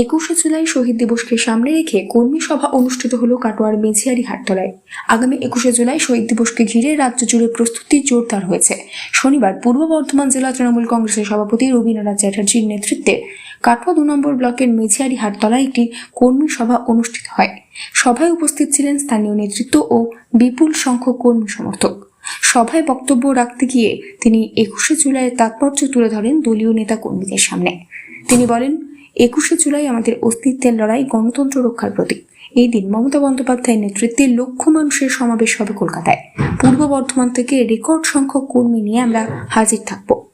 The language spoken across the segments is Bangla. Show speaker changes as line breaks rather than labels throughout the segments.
একুশে জুলাই শহীদ দিবসকে সামনে রেখে কর্মী সভা অনুষ্ঠিত হলো কাটোয়ার মেঝিয়ারি হাটতলায়। আগামী একুশে জুলাই শহীদ দিবসকে ঘিরে রাজ্য জুড়ে প্রস্তুতি জোরদার হয়েছে। শনিবার পূর্ব বর্ধমান জেলা তৃণমূল কংগ্রেসের সভাপতি রবীন্দ্রনাথ চ্যাটার্জির নেতৃত্বে কাটোয়া দু নম্বর ব্লকের মেঝিয়ারি হাটতলায় একটি কর্মী সভা অনুষ্ঠিত হয়। সভায় উপস্থিত ছিলেন স্থানীয় নেতৃত্ব ও বিপুল সংখ্যক কর্মী সমর্থক। সভায় বক্তব্য রাখতে গিয়ে তিনি একুশে জুলাইয়ের তাৎপর্য তুলে ধরেন দলীয় নেতা কর্মীদের সামনে। তিনি বলেন একুশে জুলাই আমাদের অস্তিত্বের লড়াই গণতন্ত্র রক্ষার প্রতীক। এই দিন মমতা বন্দ্যোপাধ্যায়ের নেতৃত্বে লক্ষ মানুষের সমাবেশ হবে কলকাতায়। পূর্ব বর্ধমান থেকে রেকর্ড সংখ্যক কর্মী নিয়ে আমরা হাজির থাকব।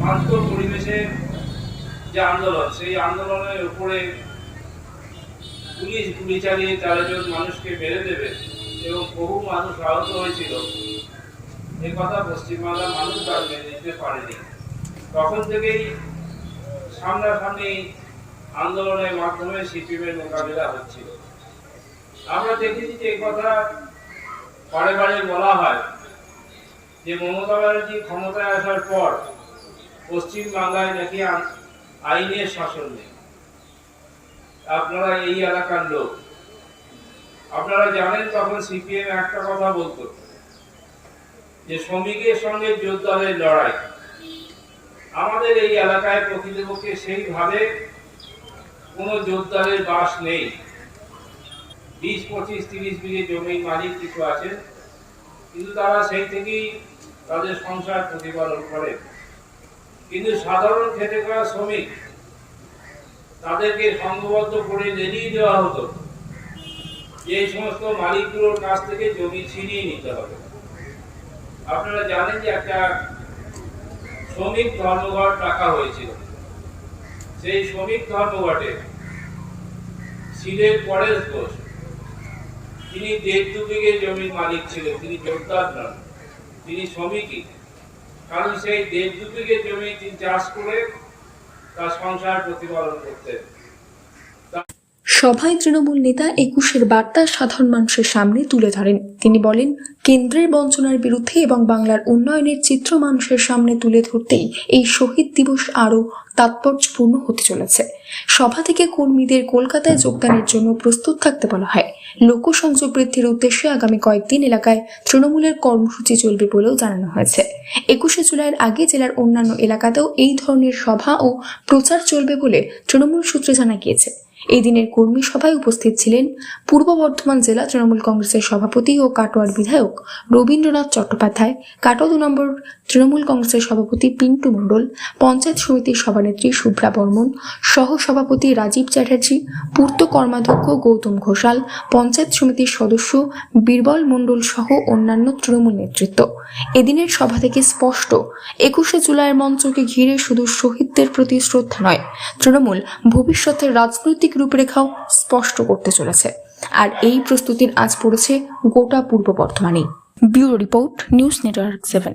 শান্ত পরিবেশে যে আন্দোলন, সেই আন্দোলনের উপরে পুলিশ গুলি চালিয়ে চারজন মানুষকে মেরে দেবে এবং বহু মানুষ আহত হয়েছিল। এ কথা পশ্চিমবাংলার মানুষ আর মেনে নিতে পারেনি। তখন থেকেই সামনাসামনি আন্দোলনের মাধ্যমে সিপিএমের মোকাবিলা হচ্ছিল। আমরা দেখেছি যে কথা বারে বারে বলা হয় যে মমতা ব্যানার্জি ক্ষমতায় আসার পর পশ্চিম বাংলায় নাকি আইনের শাসন নেই। আপনারা এই এলাকার লোক। আপনারা জানেন তখন সিপিএম একটা কথা বলতো, যে শ্রমিকের সঙ্গে যোদ্ধাদের লড়াই। আমাদের এই এলাকায় প্রকৃতপক্ষে সেইভাবে কোনো যোদ্ধাদের বাস নেই। বিশ, পঁচিশ, তিরিশ বিঘে জমির মালিক কিছু আছেন, কিন্তু তারা সেই থেকেই তাদের সংসার প্রতিপালন করে কিন্তু সাধারণ খেটে খাওয়া শ্রমিক তাদেরকে সংঘবদ্ধ করে লেলিয়ে দেওয়া হতো। যে সমস্ত মালিকগুলোর কাছ থেকে জমি ছিনিয়ে নিতে হবে। আপনারা জানেন যে একটা শ্রমিক ধর্মঘট রাখা হয়েছিল। সেই শ্রমিক ধর্মঘটে সিলেট পরেশ ঘোষ, তিনি দেড় দু বিঘে জমির মালিক ছিলেন, তিনি যোদ্ধার নন, তিনি শ্রমিকই। কারণ সেই দেবদূতিকে দু বিঘে জমি চাষ করে তার সংসার প্রতিপালন করতেন।
সভায় তৃণমূল নেতা একুশের বার্তা সাধারণ মানুষের সামনে তুলে ধরেন। তিনি বলেন, কেন্দ্রের বঞ্চনার বিরুদ্ধে এবং বাংলার উন্নয়নের চিত্র মানুষের সামনে তুলে ধরতেই এই শহীদ দিবস আরও তাৎপর্যপূর্ণ হতে চলেছে। সভা থেকে কর্মীদের কলকাতায় যোগদানের জন্য প্রস্তুত থাকতে বলা হয়। লোকসংযোগ বৃদ্ধির উদ্দেশ্যে আগামী কয়েকদিন এলাকায় তৃণমূলের কর্মসূচি চলবে বলেও জানানো হয়েছে। একুশে জুলাইয়ের আগে জেলার অন্যান্য এলাকাতেও এই ধরনের সভা ও প্রচার চলবে বলে তৃণমূল সূত্রে জানা গিয়েছে। এই দিনের কর্মী সভায় উপস্থিত ছিলেন পূর্ব বর্ধমান জেলা তৃণমূল কংগ্রেসের সভাপতি ও কাটোয়ার বিধায়ক রবীন্দ্রনাথ চট্টোপাধ্যায়। কাটো দু নম্বর তৃণমূল কংগ্রেসের সভাপতি পিন্টু মণ্ডল পঞ্চায়েত সমিতির সভানেত্রী শুভ্রা বর্মন সহ সভাপতি রাজীব চ্যাটার্জি, পূর্ত কর্মাধ্যক্ষ গৌতম ঘোষাল, পঞ্চায়েত সমিতির সদস্য বীরবল মণ্ডল সহ অন্যান্য তৃণমূল নেতৃত্ব। এদিনের সভা থেকে স্পষ্ট, একুশে জুলাইয়ের মঞ্চকে ঘিরে শুধু শহীদদের প্রতি শ্রদ্ধা নয়, তৃণমূল ভবিষ্যতের রাজনৈতিক রূপরেখাও স্পষ্ট করতে চলেছে। আর এই প্রস্তুতির আজ পড়েছে গোটা পূর্ব বর্ধমানে bureau report, news network seven.